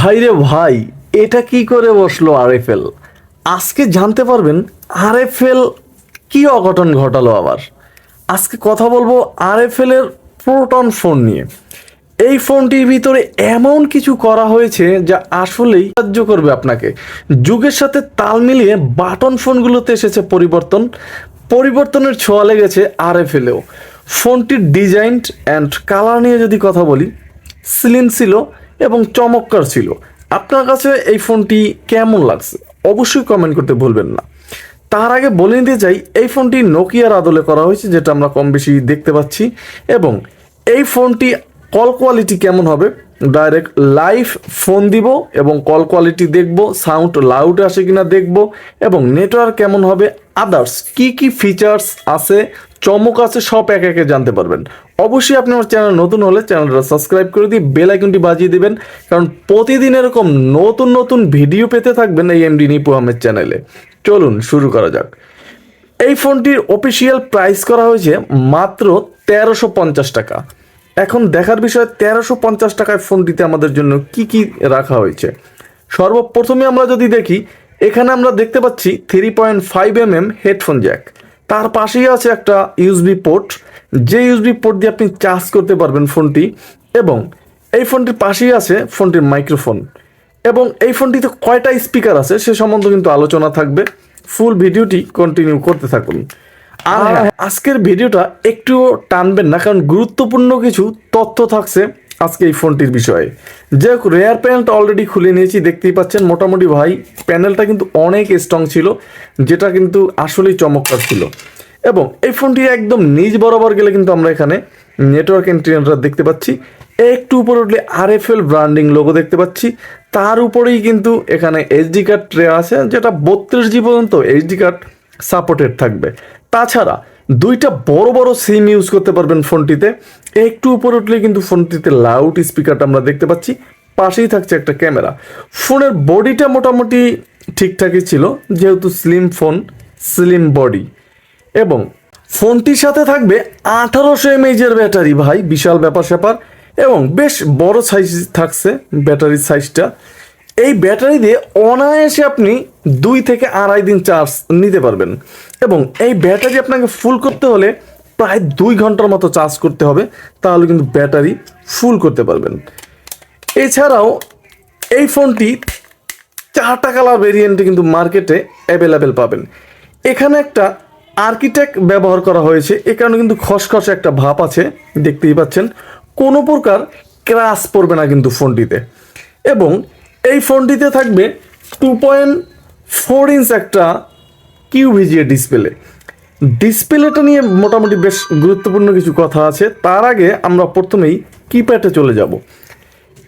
ভাইরে ভাই, এটা কি করে বসল আরএফএল আজকে জানতে পারবেন আরএফএল কি অঘটন ঘটালো আবার। আজকে কথা বলব আরএফএল এর প্রোটন ফোন নিয়ে। এই ফোনটির ভিতরে এমন কিছু করা হয়েছে যা আসলেই সাহায্য করবে আপনাকে। যুগের সাথে তাল মিলিয়ে বাটন ফোনগুলোতে এসেছে পরিবর্তন। পরিবর্তনের ছোঁয়া লেগেছে আরএফএলেও ফোনটির ডিজাইন অ্যান্ড কালার নিয়ে যদি কথা বলি স্লিম ছিল এবং চমৎকার ছিল। আপনার কাছে এই ফোনটি কেমন লাগছে? অবশ্যই কমেন্ট করতে ভুলবেন না। তার আগে বলে নিতে চাই, এই ফোনটি নোকিয়ার আদলে করা হয়েছে, যেটা আমরা কম বেশি দেখতে পাচ্ছি। এবং এই ফোনটি কল কোয়ালিটি কেমন হবে? ডাইরেক্ট লাইভ ফোন দিব এবং কল কোয়ালিটি দেখব সাউন্ড লাউড আসে কিনা দেখব, এবং নেটওয়ার্ক কেমন হবে? আদার্স কি কি ফিচার্স আছে, চমক আছে, সব এক একে জানতে পারবেন। অবশ্যই আপনি আমার চ্যানেল নতুন হলে চ্যানেলটা সাবস্ক্রাইব করে দিয়ে বেল আইকনটি বাজিয়ে দেবেন, কারণ প্রতিদিন এরকম নতুন নতুন ভিডিও পেতে থাকবেন এই এমডি নিপু আহমেদ চ্যানেলে চলুন, শুরু করা যাক। এই ফোনটির অফিসিয়াল প্রাইস করা হয়েছে মাত্র তেরোশো পঞ্চাশ টাকা। এখন দেখার বিষয়, তেরোশো পঞ্চাশ টাকায় ফোনটিতে আমাদের জন্য কি কি রাখা হয়েছে? সর্বপ্রথমে আমরা যদি দেখি এখানে আমরা দেখতে পাচ্ছি three point five M M headphone jack তার পাশেই আছে একটা ইউএসবি পোর্ট যে ইউএসবি পোর্ট দিয়ে আপনি চার্জ করতে পারবেন ফোনটি এবং এই ফোনটির পাশেই আছে ফোনটির মাইক্রোফোন এবং এই ফোনটিতে কয়টা স্পিকার আছে সে সম্বন্ধে কিন্তু আলোচনা থাকবে। ফুল ভিডিওটি কন্টিনিউ করতে থাকুন। আর হ্যাঁ, আজকের ভিডিওটা একটুও টানবেন না কারণ গুরুত্বপূর্ণ কিছু তথ্য থাকছে। আজকে এই ফোনটির বিষয়ে। যে রেয়ার প্যানেলটা অলরেডি খুলে নিয়েছি, দেখতেই পাচ্ছেন। মোটামুটি ভাই প্যানেলটা কিন্তু অনেক স্ট্রং ছিল, যেটা কিন্তু আসলেই চমৎকার ছিল। এবং এই ফোনটি একদম নিজ বরাবর গেলে কিন্তু আমরা এখানে নেটওয়ার্ক এন্ট্রিনারটা দেখতে পাচ্ছি। একটু উপরে উঠলে আর এফ এল ব্র্যান্ডিং লোগো দেখতে পাচ্ছি। তার উপরেই কিন্তু এখানে এইচডি কার্ড ট্রে আছে, যেটা বত্রিশ জি পর্যন্ত এইচডি কার্ড সাপোর্টেড থাকবে। তাছাড়া দুইটা বড় বড় সিম ইউজ করতে পারবেন ফোনটিতে একটু উপরে উঠলে কিন্তু ফোনটিতে লাউড স্পিকারটা আমরা দেখতে পাচ্ছি। পাশেই থাকছে একটা ক্যামেরা ফোনের বডিটা মোটামুটি ঠিকঠাকই ছিল, যেহেতু স্লিম ফোন স্লিম বডি এবং ফোনটির সাথে থাকবে আঠারোশো এমএইচের ব্যাটারি ভাই, বিশাল ব্যাপার স্যাপার এবং বেশ বড় সাইজ থাকছে ব্যাটারির সাইজটা এই ব্যাটারি দিয়ে অনায়াসে আপনি দুই থেকে আড়াই দিন চার্জ নিতে পারবেন। এবং এই ব্যাটারি আপনাকে ফুল করতে হলে প্রায় দুই ঘণ্টার মতো চার্জ করতে হবে, তাহলে কিন্তু ব্যাটারি ফুল করতে পারবেন। এছাড়াও এই ফোনটি চারটা কালার ভেরিয়েন্টে কিন্তু মার্কেটে অ্যাভেলেবেল পাবেন। এখানে একটা আর্কিটেক্ট ব্যবহার করা হয়েছে, এ কারণে কিন্তু খসখস একটা ভাব আছে, দেখতেই পাচ্ছেন। কোনো প্রকার ক্রাশ পড়বে না কিন্তু ফোনটিতে। এবং এই ফোনটিতে থাকবে টু পয়েন্ট ফোর ইঞ্চ একটা কিউভিজিএ ডিসপ্লে ডিসপ্লেটা নিয়ে মোটামুটি বেশ গুরুত্বপূর্ণ কিছু কথা আছে। তার আগে আমরা প্রথমেই কিপ্যাডে চলে যাব।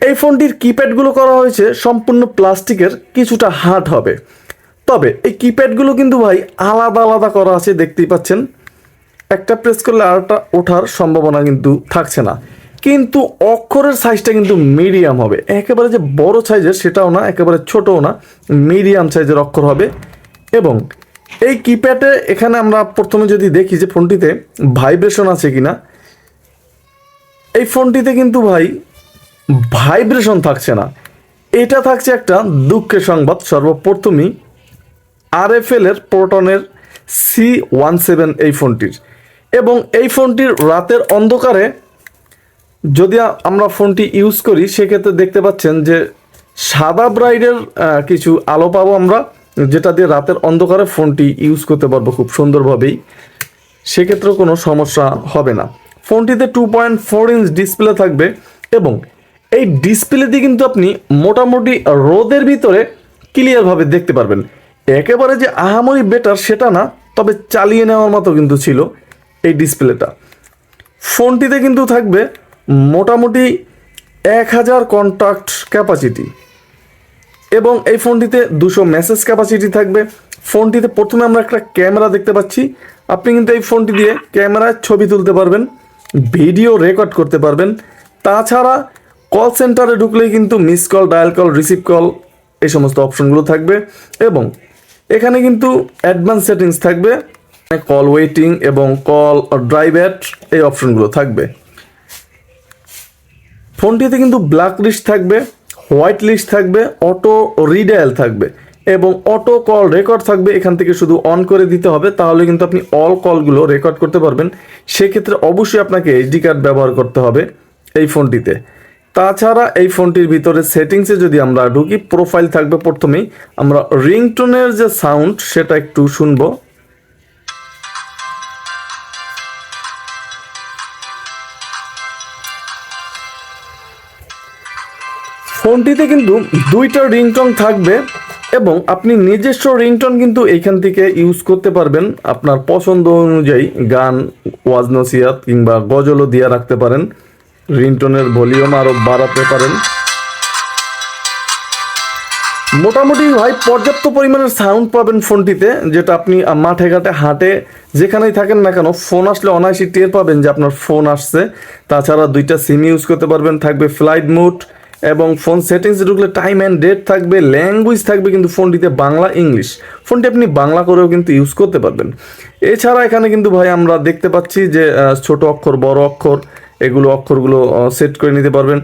এই ফোনটির কিপ্যাডগুলো করা হয়েছে সম্পূর্ণ প্লাস্টিকের, কিছুটা হার্ড হবে। তবে এই কিপ্যাডগুলো কিন্তু ভাই আলাদা আলাদা করা আছে, দেখতেই পাচ্ছেন। একটা প্রেস করলে আরেকটা ওঠার সম্ভাবনা কিন্তু থাকছে না। কিন্তু অক্ষরের সাইজটা কিন্তু মিডিয়াম হবে। একেবারে যে বড় সাইজের সেটাও না, একেবারে ছোটও না মিডিয়াম সাইজের অক্ষর হবে। এবং এই কিপ্যাডে এখানে আমরা প্রথমে যদি দেখি যে ফোনটিতে ভাইব্রেশন আছে কি না এই ফোনটিতে কিন্তু ভাই ভাইব্রেশন থাকছে না। এটা থাকছে একটা দুঃখের সংবাদ। সর্বপ্রথমই আরএফএল এর প্রোটনের সি ওয়ান সেভেন এই ফোনটির। এবং এই ফোনটির রাতের অন্ধকারে যদি আমরা ফোনটি ইউজ করি, সেক্ষেত্রে দেখতে পাচ্ছেন যে সাদা ব্রাইডের কিছু আলো পাবো আমরা, যেটা দিয়ে রাতের অন্ধকারে ফোনটি ইউজ করতে পারব খুব সুন্দরভাবেই। সেক্ষেত্রে কোনো সমস্যা হবে না। ফোনটিতে two point four inch display থাকবে এবং এই ডিসপ্লে দিয়ে কিন্তু আপনি মোটামুটি রোদের ভিতরে ক্লিয়ারভাবে দেখতে পারবেন। একেবারে যে আহামরি বেটার সেটা না, তবে চালিয়ে নেওয়ার মতো কিন্তু ছিল এই ডিসপ্লেটা ফোনটিতে কিন্তু থাকবে মোটামুটি এক হাজার কন্ট্যাক্ট ক্যাপাসিটি এবং এই ফোনটিতে দুশো মেসেজ ক্যাপাসিটি থাকবে। ফোনটিতে প্রথমে আমরা একটা ক্যামেরা দেখতে পাচ্ছি। আপনি কিন্তু এই ফোনটি দিয়ে ক্যামেরায় ছবি তুলতে পারবেন, ভিডিও রেকর্ড করতে পারবেন। তাছাড়া কল সেন্টারে ঢুকলেই কিন্তু miss call dial call receive call এই সমস্ত অপশনগুলো থাকবে। এবং এখানে কিন্তু অ্যাডভান্স সেটিংস থাকবে। কল ওয়েটিং এবং কল ড্রাইভ অ্যাট এই অপশনগুলো থাকবে। ফোনটিতে কিন্তু ব্ল্যাক লিস্ট থাকবে হোয়াইট লিস্ট থাকবে অটো রিডায়াল থাকবে এবং অটো কল রেকর্ড থাকবে, এখান থেকে শুধু অন করে দিতে হবে, তাহলে কিন্তু আপনি অল কলগুলো রেকর্ড করতে পারবেন। সেক্ষেত্রে অবশ্যই আপনাকে এইচডি কার্ড ব্যবহার করতে হবে এই ফোনটিতে। তাছাড়া এই ফোনটির ভিতরে সেটিংসে যদি আমরা ঢুকি প্রোফাইল থাকবে প্রথমেই, আমরা রিংটোনের যে সাউন্ড সেটা একটু শুনব। ফোনটিতে কিন্তু দুইটা রিংটন থাকবে এবং আপনি নিজস্ব রিংটন কিন্তু এইখান থেকে ইউজ করতে পারবেন। আপনার পছন্দ অনুযায়ী গান, ওয়াজ নসিয়াত কিংবা গজলও দিয়ে রাখতে পারেন। রিংটনের ভলিউম আরও বাড়াতে পারেন। মোটামুটি ভাই পর্যাপ্ত পরিমাণের সাউন্ড পাবেন ফোনটিতে, যেটা আপনি মাঠে ঘাটে, হাটে যেখানেই থাকেন না কেন ফোন আসলে অনায়াসই টের পাবেন যে আপনার ফোন আসছে। তাছাড়া দুইটা সিম ইউজ করতে পারবেন, থাকবে ফ্লাইট মুড এবং ফোন সেটিংসে ঢুকলে টাইম অ্যান্ড ডেট থাকবে ল্যাঙ্গুয়েজ থাকবে, কিন্তু ফোনটিতে বাংলা ইংলিশ ফোনটি আপনি বাংলা করেও কিন্তু ইউজ করতে পারবেন। এছাড়া এখানে কিন্তু ভাই আমরা দেখতে পাচ্ছি যে ছোট অক্ষর, বড় অক্ষর, এগুলো অক্ষরগুলো সেট করে নিতে পারবেন।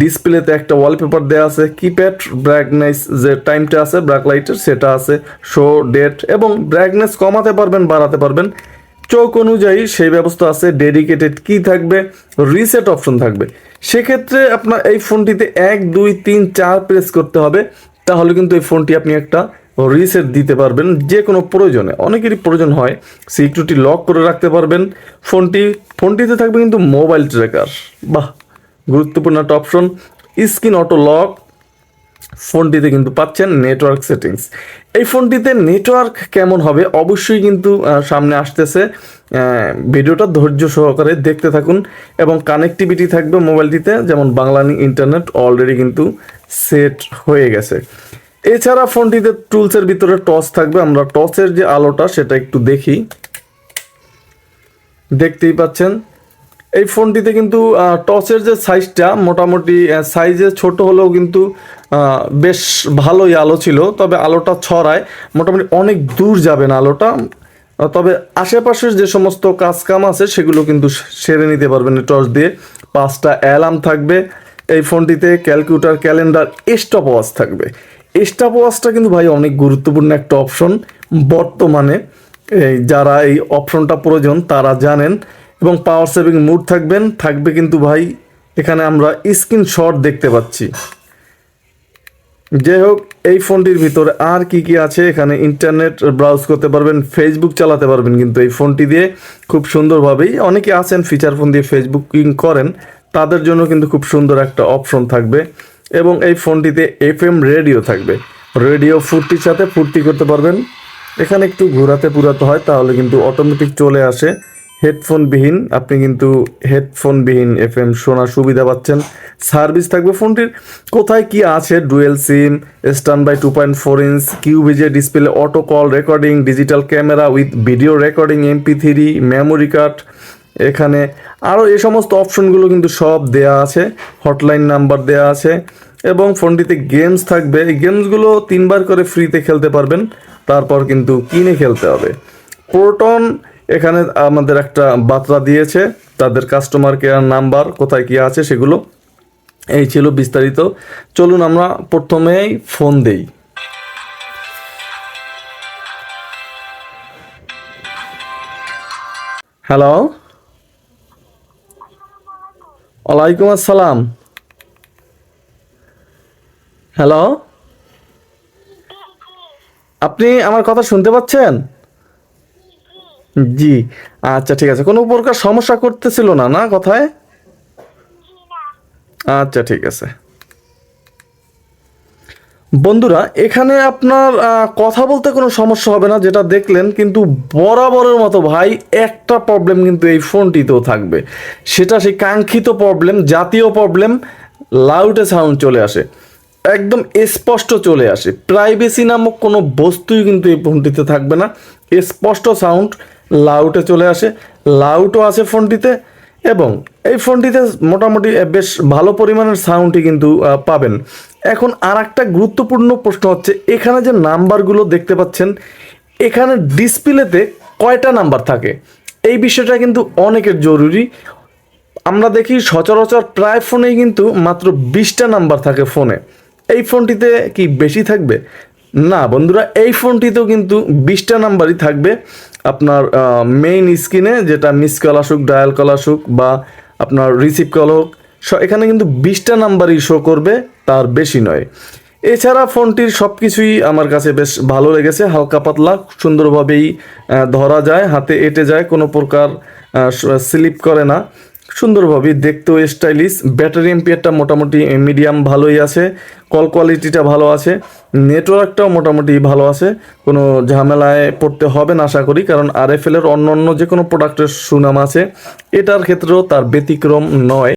ডিসপ্লেতে একটা ওয়ালপেপার দেওয়া আছে কিপ্যাড ব্র্যাকনেস যে টাইমটা আছে ব্র্যাক লাইটের সেটা আছে শো ডেট এবং ব্রাইটনেস কমাতে পারবেন, বাড়াতে পারবেন। চোখ অনুযায়ী সেই ব্যবস্থা আছে ডেডিকেটেড কি থাকবে? রিসেট অপশন থাকবে। সেক্ষেত্রে আপনার এই ফোনটিতে এক, দুই, তিন, চার প্রেস করতে হবে, তাহলে কিন্তু এই ফোনটি আপনি একটা রিসেট দিতে পারবেন যে কোনো প্রয়োজনে। অনেকেরই প্রয়োজন হয় সিকিউরিটি লক করে রাখতে পারবেন। ফোনটি, ফোনটিতে থাকবে কিন্তু মোবাইল ট্র্যাকার বাহ, গুরুত্বপূর্ণ একটা অপশন স্ক্রিন অটো লক ফোনটিতে কিন্তু পাচ্ছেন নেটওয়ার্ক সেটিংস এই ফোনটিতে নেটওয়ার্ক কেমন হবে অবশ্যই কিন্তু সামনে আসতেছে। ভিডিওটা ধৈর্য সহকারে দেখতে থাকুন এবং কানেক্টিভিটি থাকবে মোবাইলটিতে, যেমন বাংলা ইন্টারনেট অলরেডি কিন্তু সেট হয়ে গেছে। এছাড়া ফোনটিতে টুলসের ভিতরে টস থাকবে। আমরা টসের যে আলোটা, সেটা একটু দেখি। দেখতেই পাচ্ছেন। এই ফোনটিতে কিন্তু টসের যে সাইজটা মোটামুটি সাইজে ছোট হলেও কিন্তু বেশ ভালোই আলো ছিল। তবে আলোটা ছড়ায়। মোটামুটি অনেক দূর যাবে না আলোটা। তবে আশেপাশের যে সমস্ত কাজ কাম আছে, সেগুলো কিন্তু সেরে নিতে পারবেন টর্চ দিয়ে। পাঁচটা অ্যালার্ম থাকবে। এই ফোনটিতে ক্যালকুলেটর ক্যালেন্ডার স্টপ ওয়াচ থাকবে। স্টপ ওয়াচটা কিন্তু ভাই অনেক গুরুত্বপূর্ণ একটা অপশন বর্তমানে, এই যারা এই অপশনটা প্রয়োজন, তারা জানেন। এবং পাওয়ার সেভিং মুড থাকবেন, থাকবে কিন্তু ভাই, এখানে আমরা স্ক্রিনশট দেখতে পাচ্ছি। যাই হোক, এই ফোনটির ভিতরে আর কি কি আছে, এখানে ইন্টারনেট ব্রাউজ করতে পারবেন ফেসবুক চালাতে পারবেন কিন্তু এই ফোনটি দিয়ে খুব সুন্দরভাবেই। অনেকে আছেন ফিচার ফোন দিয়ে ফেসবুকিং করেন, তাদের জন্য কিন্তু খুব সুন্দর একটা অপশন থাকবে এবং এই ফোনটিতে এফএম রেডিও থাকবে। রেডিও ফুর্তির সাথে ফুর্তি করতে পারবেন। এখানে একটু ঘোরাতে পুরাতে হয়, তাহলে কিন্তু অটোমেটিক চলে আসে। হেডফোনবিহীন, আপনি কিন্তু হেডফোনবিহীন এফ এম শোনার সুবিধা পাচ্ছেন। সার্ভিস থাকবে ফোনটির। কোথায় কি আছে? Dual SIM standby two point four inch QVGA display, auto call recording, digital camera with video recording MP three memory card এখানে। আরও এই সমস্ত অপশনগুলো কিন্তু সব দেয়া আছে, হটলাইন নাম্বার দেয়া আছে, এবং ফোনটিতে গেমস থাকবে। এই গেমসগুলো তিনবার করে ফ্রিতে খেলতে পারবেন, তারপর কিন্তু কিনে খেলতে হবে। প্রোটন এখানে আমাদের একটা বার্তা দিয়েছে, তাদের কাস্টমার কেয়ার নাম্বার কোথায় কি আছে সেগুলো। এই ছিল বিস্তারিত। চলুন আমরা প্রথমেই ফোন দেই। হ্যালো ওয়ালাইকুম আসসালাম। হ্যালো আপনি আমার কথা শুনতে পাচ্ছেন? জি আচ্ছা ঠিক আছে। কোনো প্রকার সমস্যা করতেছিল না না, কথায়? আচ্ছা ঠিক আছে। বন্ধুরা, এখানে আপনার কথা বলতে কোনো সমস্যা হবে না, যেটা দেখলেন, কিন্তু বরাবরের মতো ভাই, একটা প্রবলেম কিন্তু এই ফোনটিতেও থাকবে। সেটা সেই কাঙ্ক্ষিত প্রবলেম জাতীয় প্রবলেম লাউডে সাউন্ড চলে আসে। একদম স্পষ্ট চলে আসে। প্রাইভেসি নামক কোনো বস্তুই কিন্তু এই ফোনটিতে থাকবে না। স্পষ্ট সাউন্ড লাউটে চলে আসে। লাউটও আছে ফোনটিতে এবং এই ফোনটিতে মোটামুটি বেশ ভালো পরিমাণের সাউন্ডই কিন্তু পাবেন। এখন আর একটা গুরুত্বপূর্ণ প্রশ্ন হচ্ছে, এখানে যে নাম্বারগুলো দেখতে পাচ্ছেন, এখানে ডিসপ্লেতে কয়টা নাম্বার থাকে? এই বিষয়টা কিন্তু অনেকের জরুরি। আমরা দেখি সচরাচর প্রায় ফোনেই কিন্তু মাত্র বিশটা নাম্বার থাকে ফোনে। এই ফোনটিতে কি বেশি থাকবে? না, বন্ধুরা, এই ফোনটিতেও কিন্তু বিশটা নাম্বারই থাকবে। আপনার মেইন স্ক্রিনে যেটা মিস কল আসুক ডায়াল কল আসুক বা আপনার রিসিভ কল হোক এখানে কিন্তু বিশটা নাম্বারই শো করবে, তার বেশি নয়। এছাড়া ফোনটির সব কিছুই আমার কাছে বেশ ভালো লেগেছে, হালকা পাতলা, সুন্দরভাবেই ধরা যায়, হাতে এঁটে যায়, কোনো প্রকার স্লিপ করে না। সুন্দরভাবে দেখতেও স্টাইলিশ ব্যাটারি এম্পিয়ারটা মোটামুটি মিডিয়াম ভালোই আছে কল কোয়ালিটিটা ভালো আছে নেটওয়ার্কটাও মোটামুটি ভালো আছে, কোনো ঝামেলায় পড়তে হবে না আশা করি, কারণ আর এফ এলের অন্য অন্য যে কোনো প্রোডাক্টের সুনাম আছে, এটার ক্ষেত্রেও তার ব্যতিক্রম নয়।